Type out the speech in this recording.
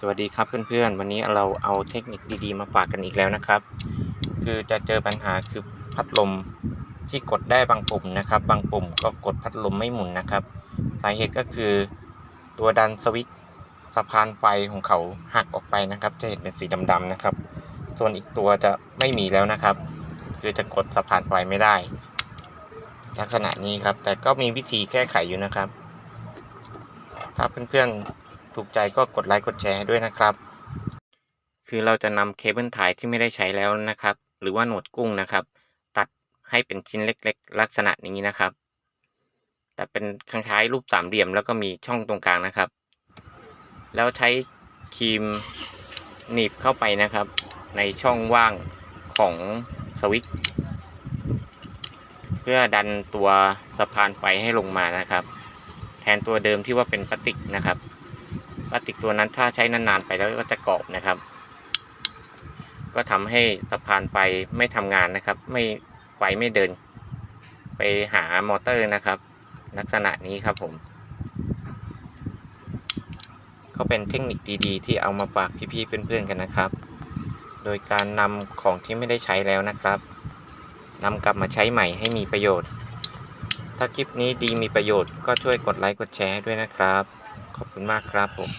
สวัสดีครับเพื่อนๆ วันนี้เราเอาเทคนิคดีๆ มาฝากกันอีกแล้วนะครับ คือจะเจอปัญหาคือพัดลมที่กดได้บางปุ่มนะครับ บางปุ่มก็กดพัดลมไม่หมุนนะครับ สาเหตุก็คือตัวดันสวิตช์สะพานไฟของเขาหักออกไปนะครับ จะเห็นเป็นสีดำๆนะครับ ส่วนอีกตัวจะไม่มีแล้วนะครับ คือจะกดสะพานไฟไม่ได้ ลักษณะนี้ครับ แต่ก็มีวิธีแก้ไขอยู่นะครับ ถ้าเพื่อนๆ ถูกใจก็กดไลค์กดแชร์ให้ด้วยนะครับ คือเราจะนำเคเบิลถ่ายที่ไม่ได้ใช้แล้วนะครับ หรือว่าหนวดกุ้งนะครับ ตัดให้เป็นชิ้นเล็กๆ ลักษณะนี้นะครับ แต่เป็นคล้ายๆรูปสามเหลี่ยมแล้วก็มีช่องตรงกลางนะครับ แล้วใช้ครีมหนีบเข้าไปนะครับ ในช่องว่างของสวิตช์เพื่อดันตัวสะพานไฟให้ลงมานะครับ แทนตัวเดิมที่ว่าเป็นพลาสติกนะครับ พลาสติกตัวนั้นถ้าใช้นานๆไปแล้วก็จะกรอบนะครับ ก็ทำให้สะพานไฟไม่ทำงานนะครับ ไม่ไฟไม่เดิน ไปหามอเตอร์นะครับ ลักษณะนี้ครับผมก็เป็นเทคนิคดีๆ ที่เอามาฝากพี่ๆเพื่อนๆกันนะครับ โดยการนำของที่ไม่ได้ใช้แล้วนะครับนำกลับมาใช้ใหม่ให้มีประโยชน์ ถ้าคลิปนี้ดีมีประโยชน์ก็ช่วยกดไลค์กดแชร์ด้วยนะครับ ขอบคุณมากครับผม